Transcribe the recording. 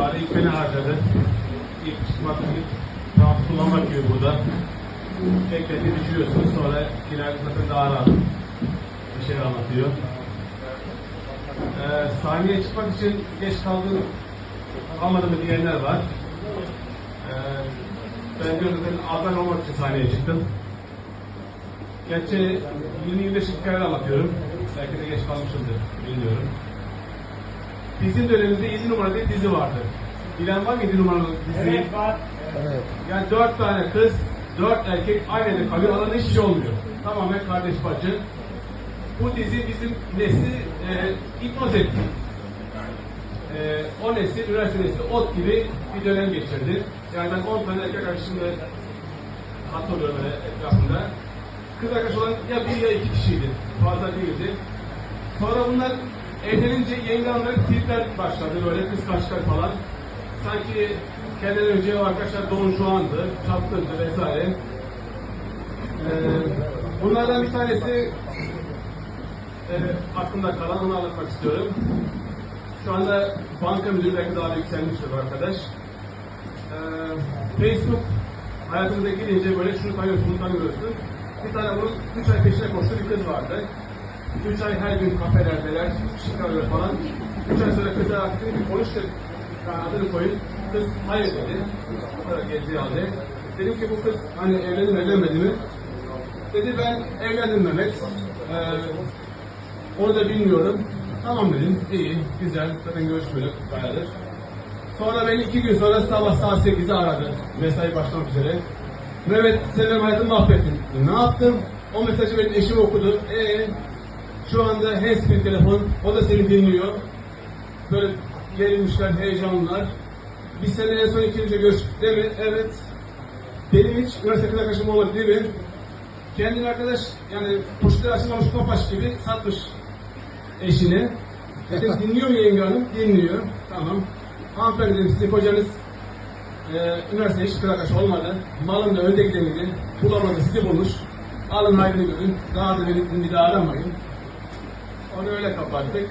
İlk beni harcadı. İlk ilk rahat kullanmak gibi burada. Bekledi, düşürüyorsunuz. Sonra final zaten daha rahat bir şeyler anlatıyor. Ee, sahneye çıkmak için geç kaldım, almadım diyenler var. Ee, ben diyorum zaten aday olmak için sahneye çıktım. Gerçi 20-25 hikayeler anlatıyorum. Belki de geç kalmışımdır, bilmiyorum. Bizim dönemimizde 7 numaralı bir dizi vardı. Bilen var mı 7 numaralı diziyi? Evet var. Yani 4 tane kız, 4 erkek aynı evde kalıyor, arada hiçbir şey olmuyor. Tamamen kardeş bacı. Bu dizi bizim nesli e, hipnoz etti. E, o nesil, üniversite nesli ot gibi bir dönem geçirdi. Yani ben 10 tane erkek arkadaşımla hatırlıyorum böyle etrafında. Kız arkadaş olan ya bir ya iki kişiydi. Fazla değildi. Sonra bunlar evlenince yenge hanımların tripler başladı böyle kıskançlar falan. Sanki kendileri önce arkadaşlar Don Juan'dı, Çapkın'dı vesaire. Ee, bunlardan bir tanesi e, aklımda kalan onu anlatmak istiyorum. Şu anda banka müdürü belki daha da yükselmiştir arkadaş. Ee, Facebook hayatımıza girince böyle şunu tanıyorsun, bunu tanıyorsun. Bir tane bunun 3 ay peşine koştuğu bir kız vardı. 3 ay her gün kafelerdeler, çıkarıyor falan. 3 ay sonra kıza konuş da yani adını koyun. Kız hayır dedi. O kadar gezdiği halde. Dedim ki bu kız hani evlendi mi evlenmedi mi? Dedi ben evlendim Mehmet. Ee, onu da bilmiyorum. Tamam dedim. İyi, güzel. Zaten görüşmüyorduk bayağıdır. Sonra beni iki gün sonra sabah saat 8'de aradı. Mesai başlamak üzere. Mehmet sen benim mahvettin. Ne yaptım? O mesajı benim eşim okudu. Ee, şu anda handsfree telefon. O da seni dinliyor. Böyle gerilmişler, heyecanlılar. Bir sene en son ikinci görüştük değil mi? Evet. Benim hiç üniversite kız arkadaşım olmadı değil mi? Kendini arkadaş yani poşetler açılmamış topaç gibi satmış eşine. Dedim dinliyor mu yenge hanım? Dinliyor. Tamam. Hanımefendi dedim sizin kocanız e, üniversite hiç kız arkadaş olmadı. Malın da önde gidemedi. Bulamadı sizi bulmuş. Alın hayrını görün. Daha da beni bir daha aramayın. Onu öyle kapattık.